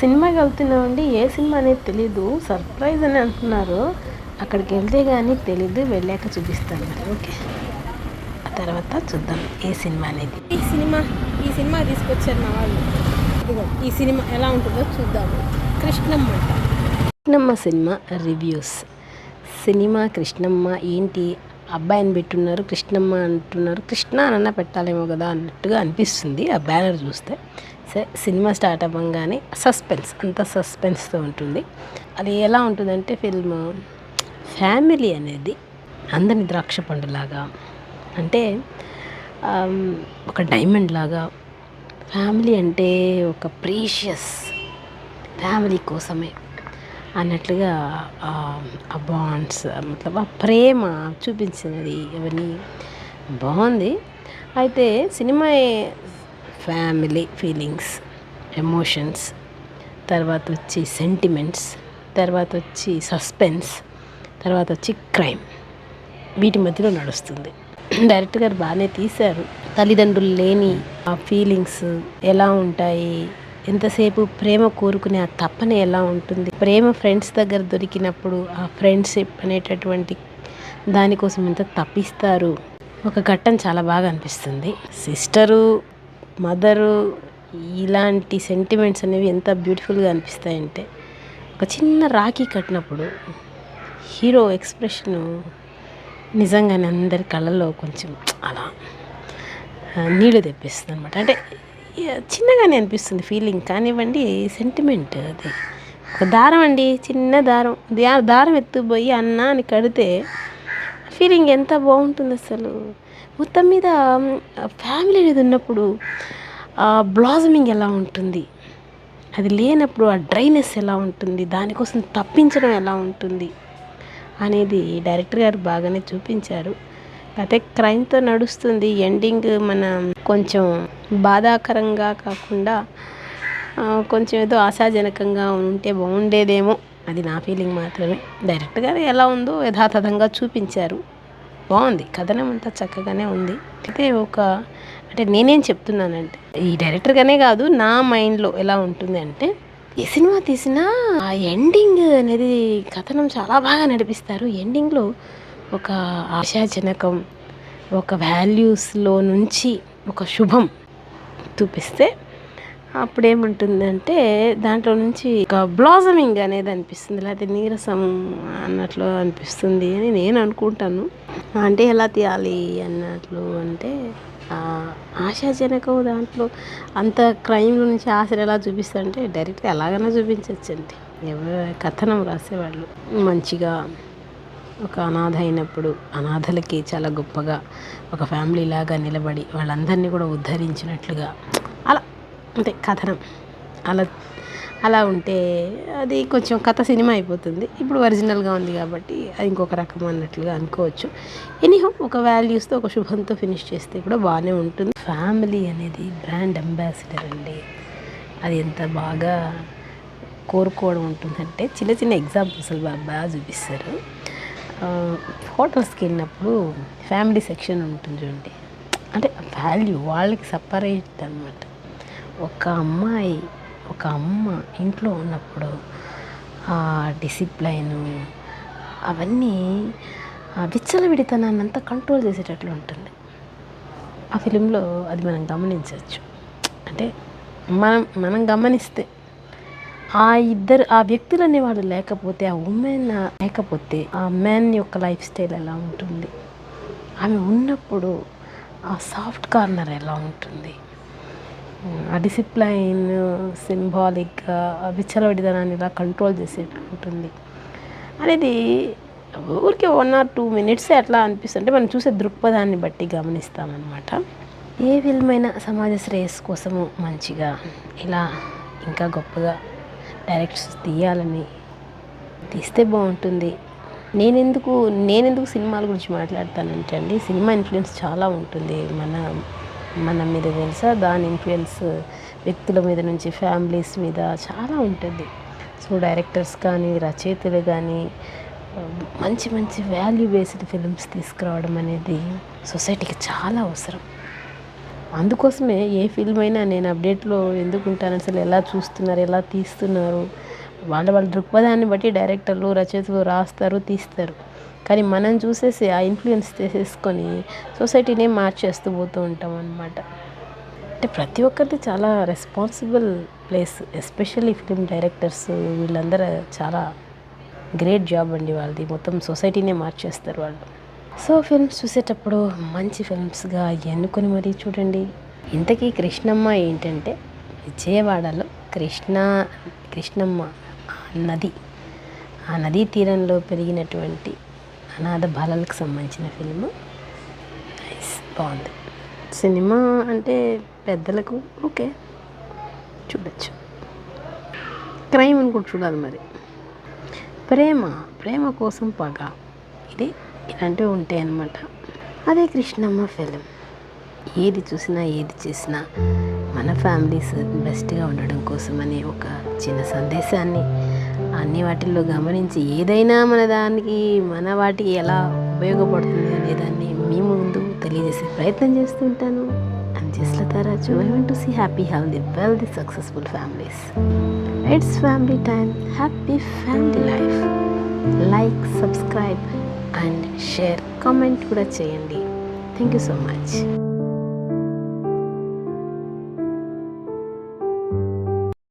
సినిమాకి వెళ్తున్నామండి. ఏ సినిమా అనేది తెలీదు. సర్ప్రైజ్ అని అంటున్నారు. అక్కడికి వెళ్తే కానీ తెలీదు. వెళ్ళాక చూపిస్తాను. ఓకే. ఆ తర్వాత చూద్దాం ఏ సినిమా అనేది. ఈ సినిమా ఈ సినిమా తీసుకొచ్చారు మా వాళ్ళు. ఈ సినిమా ఎలా ఉంటుందో చూద్దాము. Krishnamma Krishnamma cinema reviews. Cinema Krishnamma ఏంటి అబ్బాయిని పెట్టున్నారు కృష్ణమ్మ అంటున్నారు కృష్ణ అన్న పెట్టాలేమో కదా అన్నట్టుగా అనిపిస్తుంది ఆ బ్యానర్ చూస్తే. సరే సినిమా స్టార్ట్ అవ్వగానే సస్పెన్స్ అంత సస్పెన్స్తో ఉంటుంది. అది ఎలా ఉంటుందంటే ఫిల్మ్ ఫ్యామిలీ అనేది అందరిని ద్రాక్ష పండులాగా అంటే ఒక డైమండ్ లాగా ఫ్యామిలీ అంటే ఒక ప్రీషియస్ ఫ్యామిలీ కోసమే. అన్నట్లుగా ఆ బాండ్స్ మతలబ్ ఆ ప్రేమ చూపించినది అవన్నీ బాగుంది. అయితే సినిమా ఫ్యామిలీ ఫీలింగ్స్ ఎమోషన్స్ తర్వాత వచ్చి సెంటిమెంట్స్ తర్వాత వచ్చి సస్పెన్స్ తర్వాత వచ్చి క్రైమ్ వీటి మధ్యలో నడుస్తుంది. డైరెక్టర్ గారు బాగానే తీశారు. తల్లిదండ్రులు లేని ఆ ఫీలింగ్స్ ఎలా ఉంటాయి? ఎంతసేపు ప్రేమ కోరుకునే ఆ తప్పన ఎలా ఉంటుంది? ప్రేమ ఫ్రెండ్స్ దగ్గర దొరికినప్పుడు ఆ ఫ్రెండ్షిప్ అనేటటువంటి దానికోసం ఎంత తప్పిస్తారు? ఒక ఘట్టం చాలా బాగా అనిపిస్తుంది. సిస్టరు మదరు ఇలాంటి సెంటిమెంట్స్ అనేవి ఎంత బ్యూటిఫుల్గా అనిపిస్తాయంటే ఒక చిన్న రాఖీ కట్టినప్పుడు హీరో ఎక్స్ప్రెషను నిజంగానే అందరి కళ్ళల్లో కొంచెం అలా నీళ్ళు తెప్పిస్తుంది అనమాట అంటే చిన్నగానే అనిపిస్తుంది ఫీలింగ్ కానివ్వండి సెంటిమెంట్ అది. ఒక దారం అండి చిన్న దారం. దారం ఎత్తుపోయి అన్న అని కడితే ఫీలింగ్ ఎంత బాగుంటుంది అసలు. మొత్తం మీద ఫ్యామిలీ అనేది ఉన్నప్పుడు ఆ బ్లాజమింగ్ ఎలా ఉంటుంది? అది లేనప్పుడు ఆ డ్రైనెస్ ఎలా ఉంటుంది? దానికోసం తప్పించడం ఎలా ఉంటుంది? అనేది డైరెక్టర్ గారు బాగానే చూపించారు. అయితే క్రైమ్తో నడుస్తుంది ఎండింగ్ మన కొంచెం బాధాకరంగా కాకుండా కొంచెం ఏదో ఆశాజనకంగా ఉంటే బాగుండేదేమో. అది నా ఫీలింగ్ మాత్రమే. డైరెక్ట్గా ఎలా ఉందో యథాతథంగా చూపించారు. బాగుంది. కథనం అంతా చక్కగానే ఉంది. అయితే ఒక అంటే నేనేం చెప్తున్నానంటే ఈ డైరెక్టర్గానే కాదు నా మైండ్లో ఎలా ఉంటుంది అంటే ఏ సినిమా తీసినా ఆ ఎండింగ్ అనేది కథనం చాలా బాగా నడిపిస్తారు. ఎండింగ్లో ఒక ఆశాజనకం ఒక వాల్యూస్లో నుంచి ఒక శుభం చూపిస్తే అప్పుడు ఏముంటుందంటే దాంట్లో నుంచి ఒక బ్లాజమింగ్ అనేది అనిపిస్తుంది లేకపోతే నీరసం అన్నట్లు అనిపిస్తుంది అని నేను అనుకుంటాను. అంటే ఎలా తీయాలి అన్నట్లు అంటే ఆశాజనకం దాంట్లో అంత క్రైమ్ నుంచి ఆశలు ఎలా చూపిస్తారంటే డైరెక్ట్గా ఎలాగైనా చూపించవచ్చండి ఎవరు కథనం రాసేవాళ్ళు మంచిగా ఒక అనాథ అయినప్పుడు అనాథలకి చాలా గొప్పగా ఒక ఫ్యామిలీ లాగా నిలబడి వాళ్ళందరినీ కూడా ఉద్ధరించినట్లుగా అలా అంటే కథనం. అలా అలా ఉంటే అది కొంచెం కథ సినిమా అయిపోతుంది. ఇప్పుడు ఒరిజినల్గా ఉంది కాబట్టి అది ఇంకొక రకం అన్నట్లుగా అనుకోవచ్చు. ఎనీహో ఒక వాల్యూస్తో ఒక శుభంతో ఫినిష్ చేస్తే కూడా బాగానే ఉంటుంది. ఫ్యామిలీ అనేది బ్రాండ్ అంబాసిడర్ అండి. అది ఎంత బాగా కోరుకోవడం ఉంటుందంటే చిన్న చిన్న ఎగ్జాంపుల్స్ బాగా బాగా చూపిస్తారు. హోటల్స్కి వెళ్ళినప్పుడు ఫ్యామిలీ సెక్షన్ ఉంటుంది చూడండి. అంటే వాల్యూ వాళ్ళకి సపరేట్ అనమాట ఒక అమ్మాయి ఒక అమ్మ ఇంట్లో ఉన్నప్పుడు ఆ డిసిప్లైన్ అవన్నీ విచ్చలవిడితనాన్ని అంతా కంట్రోల్ చేసేటట్లు ఉంటుంది. ఆ ఫిలింలో అది మనం గమనించవచ్చు. అంటే మనం మనం గమనిస్తే ఆ ఇద్దరు ఆ వ్యక్తులు అనేవాడు లేకపోతే ఆ ఉమెన్ లేకపోతే ఆ మ్యాన్ యొక్క లైఫ్ స్టైల్ ఎలా ఉంటుంది? ఆమె ఉన్నప్పుడు ఆ సాఫ్ట్ కార్నర్ ఎలా ఉంటుంది? ఆ డిసిప్లైన్ సింబాలిక్గా ఆ విచ్చలవిడితనాన్ని ఇలా కంట్రోల్ చేసేట్టు ఉంటుంది? అనేది ఊరికే వన్ ఆర్ టూ మినిట్స్ అట్లా అనిపిస్తుంది. అంటే మనం చూసే దృక్పథాన్ని బట్టి గమనిస్తామన్నమాట. ఏ విధమైన సమాజ శ్రేయస్సు కోసము మంచిగా ఇలా ఇంకా గొప్పగా డైరెక్ట్స్ తీయాలని తీస్తే బాగుంటుంది. నేనెందుకు నేనెందుకు సినిమాల గురించి మాట్లాడతానంటే అండి సినిమా ఇన్ఫ్లుయెన్స్ చాలా ఉంటుంది. మన మన మీద తెలుసా? దాని ఇన్ఫ్లుయెన్స్ వ్యక్తుల మీద నుంచి ఫ్యామిలీస్ మీద చాలా ఉంటుంది. సో డైరెక్టర్స్ కానీ రచయితలు కానీ మంచి మంచి వాల్యూ బేస్డ్ ఫిల్మ్స్ తీసుకురావడం అనేది సొసైటీకి చాలా అవసరం. అందుకోసమే ఏ ఫిల్మ్ అయినా నేను అప్డేట్లో ఎందుకు ఉంటాను అసలు ఎలా చూస్తున్నారు ఎలా తీస్తున్నారు? వాళ్ళ వాళ్ళ దృక్పథాన్ని బట్టి డైరెక్టర్లు రచయితలు రాస్తారు తీస్తారు. కానీ మనం చూసేసి ఆ ఇన్ఫ్లుయెన్స్ చేసేసుకొని సొసైటీనే మార్చేస్తూ పోతూ ఉంటాం అన్నమాట. అంటే ప్రతి ఒక్కరిది చాలా responsible place especially film directors వీళ్ళందరూ చాలా గ్రేట్ జాబ్ అండి వాళ్ళది. మొత్తం సొసైటీనే మార్చేస్తారు వాళ్ళు. సో ఫిల్మ్స్ చూసేటప్పుడు మంచి ఫిల్మ్స్గా ఎన్నుకొని మరీ చూడండి. ఇంతకీ కృష్ణమ్మ ఏంటంటే విజయవాడలో కృష్ణ కృష్ణమ్మ ఆ నది ఆ నదీ తీరంలో పెరిగినటువంటి అనాథ బాలలకు సంబంధించిన ఫిల్మ్. నైస్ బాగుంది. సినిమా అంటే పెద్దలకు ఓకే చూడొచ్చు. క్రైమ్ అని కూడా చూడాలి మరి. ప్రేమ ప్రేమ కోసం పగ. ఇది ఇలాంటివి ఉంటాయి అన్నమాట. అదే కృష్ణమ్మ ఫిలిం ఏది చూసినా ఏది చేసినా మన ఫ్యామిలీస్ బెస్ట్గా ఉండడం కోసమని ఒక చిన్న సందేశాన్ని అన్ని వాటిల్లో గమనించి ఏదైనా మన దానికి మన వాటికి ఎలా ఉపయోగపడుతుంది అనే దాన్ని మీ ముందు తెలియజేసే ప్రయత్నం చేస్తుంటాను and Jaslatha Raju I want to see happy healthy wealthy successful families it's family time happy family life like subscribe and share comment కూడా చేయండి. Thank you so much.